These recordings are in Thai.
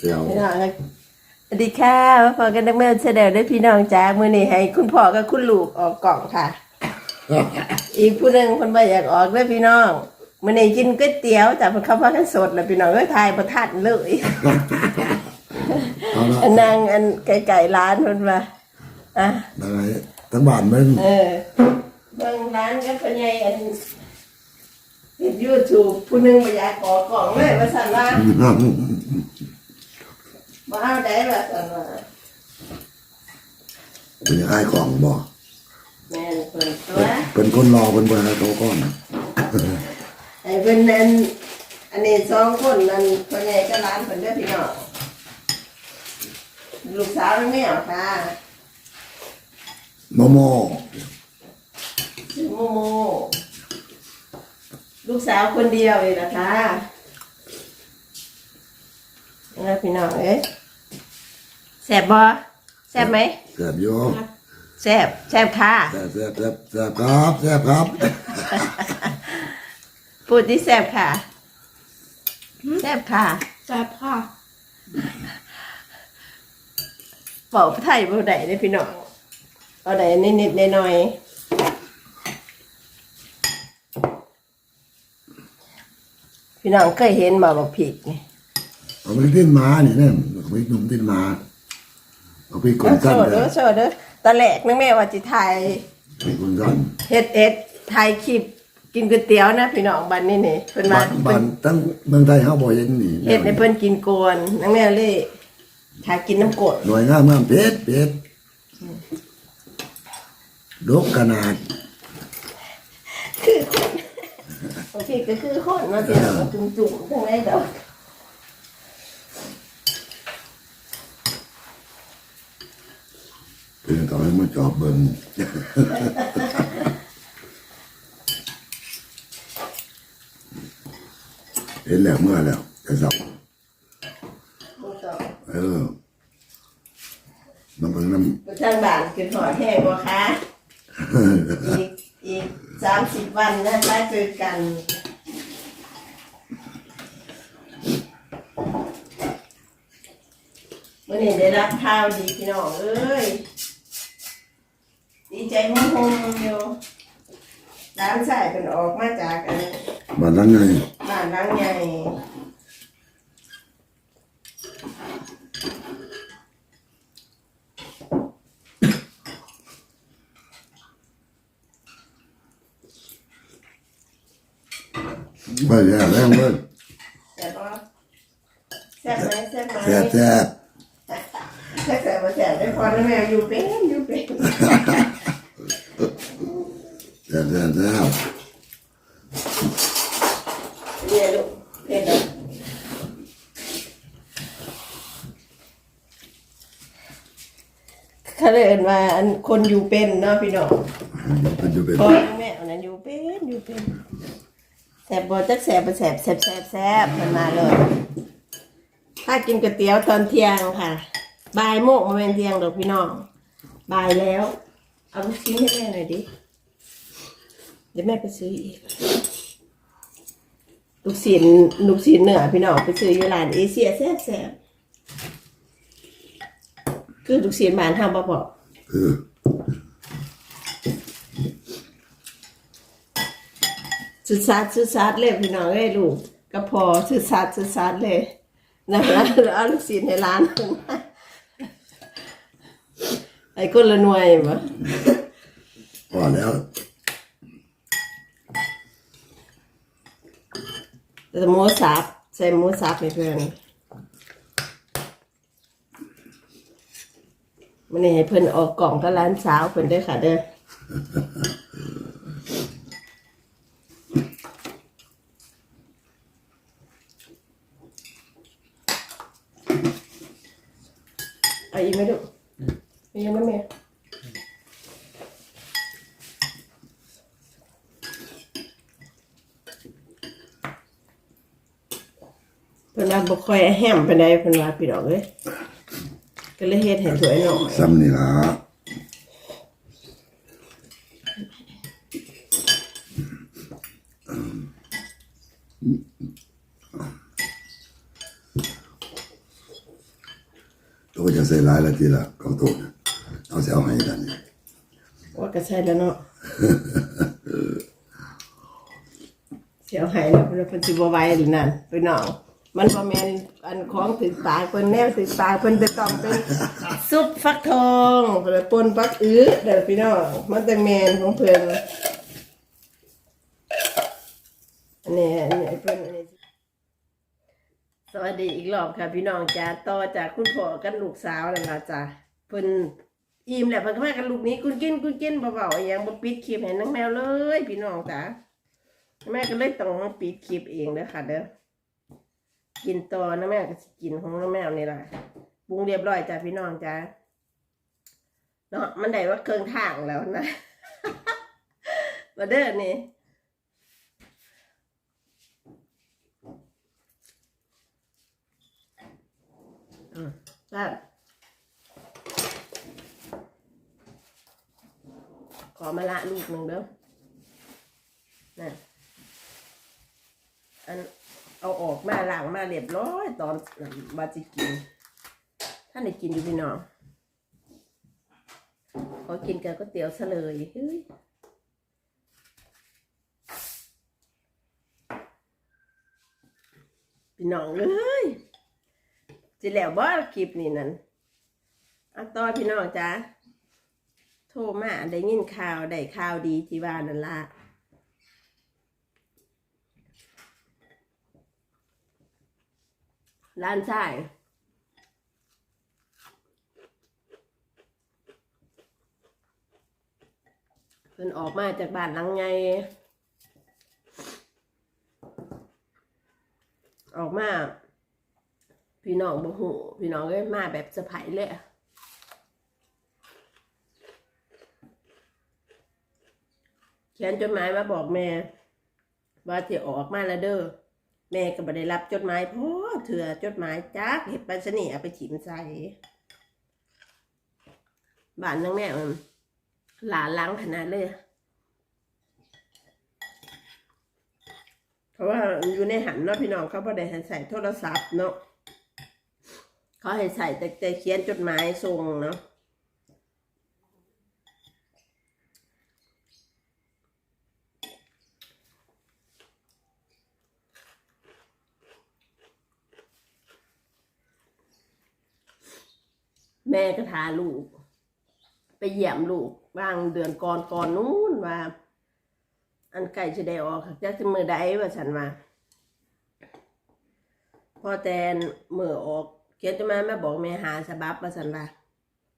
เดี๋ยวพี่น้องสวัสดีค่ะมาพอกันดังเมื่อเสดอด้วยพี่น้องจ้ามือนี้ให้ คุณพ่อกับคุณลูกออกกล่องค่ะ อีกผู้หนึ่งคนบ่อยากออกด้วยพี่น้องมือนี้กินก๋วยเตี๋ยวจากคนเขาพากันสดแล้วพี่น้องก็ทายประทัดเลยเอาละอันนางอันไก่ไก่ร้านคนมาอะ อะไรทั้งบ้านมึงเออ เบิ่งร้านก็เป็นไงอันติดยูทูบผู้หนึ่งบ่อยากออกกล่องเลยมาสั่นว่า บ่เอาได้ว่าสั่นว่าเป็นยังไงกล่องบ่แม่นเปิดตัวเป็นคนรอเป็นเบอร์โตก่อนไอ้เป็นนั่นอันนี้สองคนนั่นคนใหญ่ก็ร้านเพิ่นเด้อพี่น้องลูกสาวน้องแมวค่ะโมโมชื่อโมโม ลูกสาวคนเดียวเลยนะคะนะพี่น้องเอ๊ะ แซ่บบ่แซ่บไหมแซ่บอยู่แซ่บแซ่บค่ะ แซ่บแซ่บแซ่บแซ่บครับแซ่บครับพูดที่แซ่บค่ะแซ่บค่ะแซ่บค่ะบอกไทยบ่ได้เลยพี่น้องเอาได้นิดๆหน่อยๆพี่น้องเคยเห็นบ่บอกผิดนี่ เอาไปทิ้นหมานี่เนี่ยเอาไปนุ่มทิ้นหมา เอาไปกลเอานโชสั้นว์เลเด้อยโชว์เด้อตอนแรกนึกแม่ว่าจิถ่ายไปกลนสั้นเฮ็ดเอ็ดถ่ายคลิปกินก๋วยเตี๋ยวนะพี่น้องบัดนี้นี่เพิ่นมาบ้านบ้านตั้งเมืองไทยเฮาบ่เห็นนี่เฮ็ดให้เพิ่นกินก่อนนังแม่เลยถ่ายกินน้ำกรดหน่วยงามงามเป็ดเป็ดดกขนาดคือคนบางทีก็คือคนเนาะพี่น้องจุ่มๆทั้งนั้นดอก เป็นต่อให้มาจอบเบิ่งเห็นแล้วเมื่อแล้วจะสับบ่ต้องเออมาเบิ่งน้ไปทางบ้านกินหอดแห้งบ่คะอีกอีก30วันนะถ้าเจอกันมื่อนี้ได้รับข่าวดีพี่น้องเอ้ย ใจมุ่งมุ่งอยู่ร้านสายเป็นออกมาจากอันำบ้านหลังไงบ้านหลังใหญ่ไปแล้วแล้วเบิ่งแซ่บปะแซ่บไหมแซ่บไหมแซ่บแซ่บแซ่บแซ่บมาแซ่บได้พอแล้วแม่อยู่เป็นอยู่เป็น แซ่แซ่แซ่เนี่ยลูกเผ็ดอะเขาเลยเอิ้นว่าอันคนอยู่เป็นเนาะพี่น้องเป็นอยู่เป็นพอแม่อันนั้นอยู่เป็นอยู่เป็นแสบบอจักแสบบ่แสบแสบแสบแสบมันมาเลยถ้ากินก๋วยเตี๋ยวตอนเที่ยงค่ะบ่ายโมงมาเป็นเที่ยงดอกพี่น้องบ่ายแล้ว เอาลูกชิ้นให้แม่หน่อยดิ เดี๋ยวแม่ไปซื้ออีก ลูกชิ้นลูกชิ้นเนื้อพี่น้องไปซื้ออยู่ร้านเอเชียแซ่บแซ่บคือลูกชิ้นบ้านทำบ่พอเออสุดซัดสุดซัดเลยพี่น้องเอ้ยลูกก็พอสุดซัดสุดซัดเลยนะคะแล้วเอาลูกศิษย์ในร้านไอ้คนละหน่วยบ่พอแล้ว แต่ หมูสับใส่หมูสับให้เพื่อนมันนี่ให้เพิ่อนออกกล่องกับร้านสาเพิ่อนเด้อค่ะเด้อเอาอีกไหมลูกมียังไหมแม่เพิ่นว่า บ่ค่อยแฮมปานใดเพิ่นว่าพี่น้องเอ้ยก็เลยเฮ็ดให้สวยหน่อยซ้ำนี่ล่ะตัวจะใส่หลายละทีละเขาโตนะเอาเสียเอาให้กันนี่ว่าก็ใช่แล้วเนาะเสียวหายแล้วเพิ่นเพิ่นสิบ่ไหวหรือนั่นพี่น้อง มันบ่แม่นอันของถึงตายเพิ่นแนวถึงตายเพิ่นจะต้องเป็นซุปฟักทองเพิ่นปนฟักอื้อเด้อพี่น้องมันแต่แม่นของเพิ่นอันนี้อันนี้เพิ่นอันนี้สวัสดีอีกรอบค่ะ พี่น้องจ้าต่อจากคุณพ่อกับลูกสาวนั่นล่ะจ้ะเพิ่นอิ่มแหละเพิ่นก็มากันลูกนี้กุนกินกุนกินเบาๆอหยังบ่ปิดคลิปให้นังแมวเลย พี่น้องจ้ะแม่ก็เลยต้องมาปิดคลิปเองเด้อค่ะเด้อ กินต่อนะแม่ก็สิกินของน้งแมวนี่ล่ะปรุงเรียบร้อยจ้ะพี่น้องจ้ะเนาะมันได้ว่าเครื่องทางแล้วนะมาเด้อนี่อืมจ้ะขอมาละลูกหนึ่งเด้อนะอัน เอาออกมาล้างมาเรียบร้อยตอนบาจิกินถ้านได้กินอยู่พี่น้องขอกินกับก๋วยเตี๋ยวซะเลยเฮ้ยพี่น้องเลยจะแล้วบ่คลิปนี้นั่นเอะต่อพี่น้องจ้าโทรมาได้ยินข่าว ได้ข่าวดีที่ว่านั่นละ ร้านชายเพิ่นออกมาจากบ้านหลังไง ออกมา พี่น้องบ่หูพี่น้องก็มาแบบสะพรส์เลยเขียนจดหมายมาบอกแม่ ว่าที่ออกมาแล้วเด้อ แม่ก็บ่ได้รับจดหมายเพราะเถื่อจดหมายจักเห็ดไปรษณีเอาไปถิ่มใส่บ้านนางแม่หลาล้างขนาดเลย เพราะว่าอยู่ในหันเนาะพี่น้องเขาบ่ได้ให้ใส่โทรศัพท์เนาะเขาให้ใส่แต่แต่เขียนจดหมายส่งเนาะ แม่ก็พาลูก ไปเยี่ยมลูกบางเดือนก่อนก่อนนู้นว่า อันไก่จะได้ออกจะจะมือใดว่าฉันว่าพอแตนมือออกเขียนจะมาแม่บอกแม่หาสบับว่าฉันว่า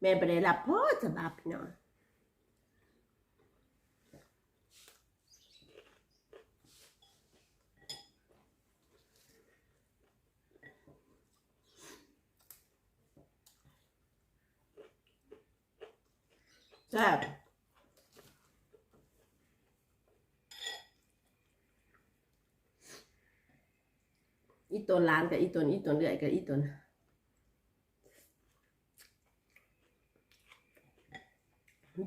แม่ไปได้รับพ่อสบับเนาะ แซ่บอีตัวล้านกับอีตนอีตัวเลื่อยกับอีตน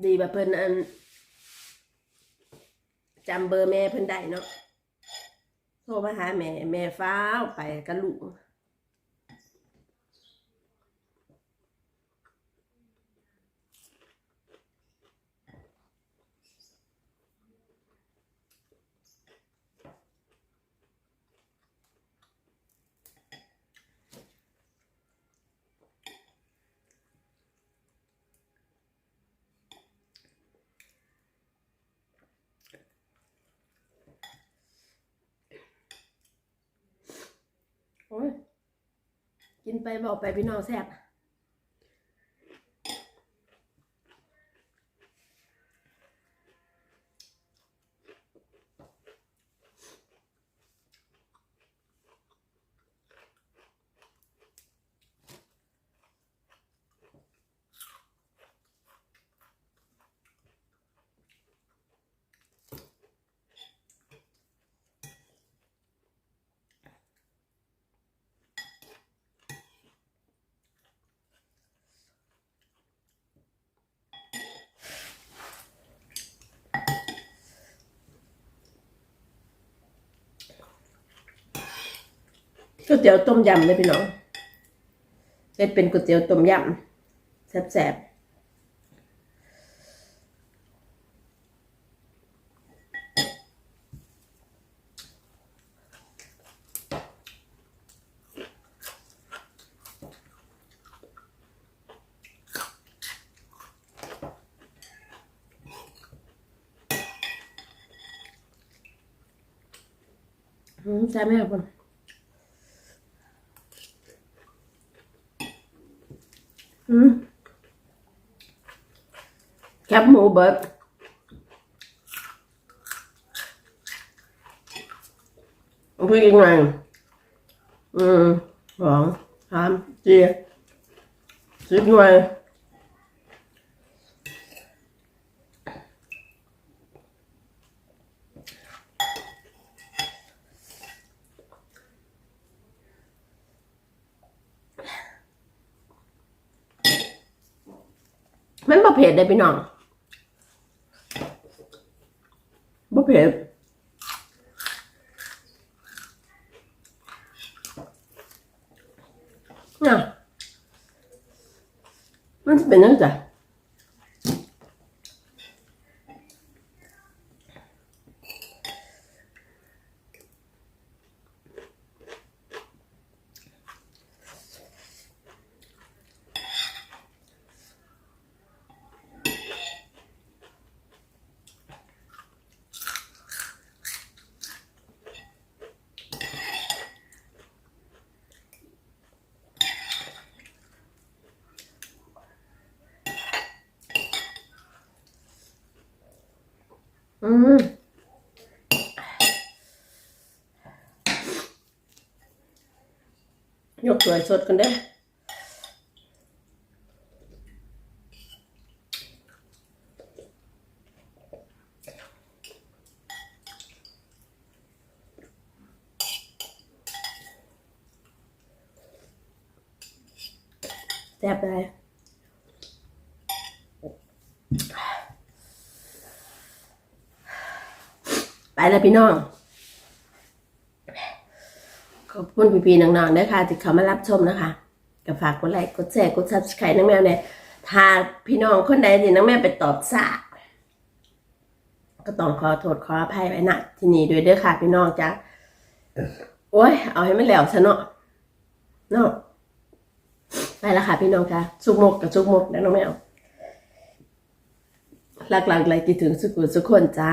ดีแบบเพิ่นอันจำเบอร์แม่เพิ่นได้เนาะโทรมาหาแม่ แม่ฟ้าวไปกับลูก โอ้ย กินไปบอกไปพี่น้องแซ่บ ก๋วยเตี๋ยวต้มยำเลยพี่น้องเฮ็ดเป็นก๋วยเตี๋ยวต้มยำแซ่บๆอืมใช่ไหมครับคุณ อืมแคบหมูเบิร์ดเอาพี่กินไงอื มันบ่เผ็ดเลยพี่น้องบ่เผ็ดน่ะมันจะเป็นยังไง อืมยกสวยสดกันเด้แซ่บเลย ไปแล้วพี่น้อง ขอบคุณพี่ๆน้องๆด้ค่ะที่เขามารับชมนะคะก็ฝากกดไลค์กดแชร์กด subscribe น้องแมวเนี่ยถ้าพี่น้องคนใดที่น้องแมวไปตอบสาก็ต้องขอโทษขออภัยไว้นะที่นี่ด้วยเด้อค่ะ พี่น้องจ้ะโอ้ย เอาให้มันแล้วซะเนาะเนาะไปแล้วค่ะพี่น้องค่ะสุกมกกับสุกมกนะน้องแมวหลักๆเลยคิดถึงสุกุสุกคนจ้า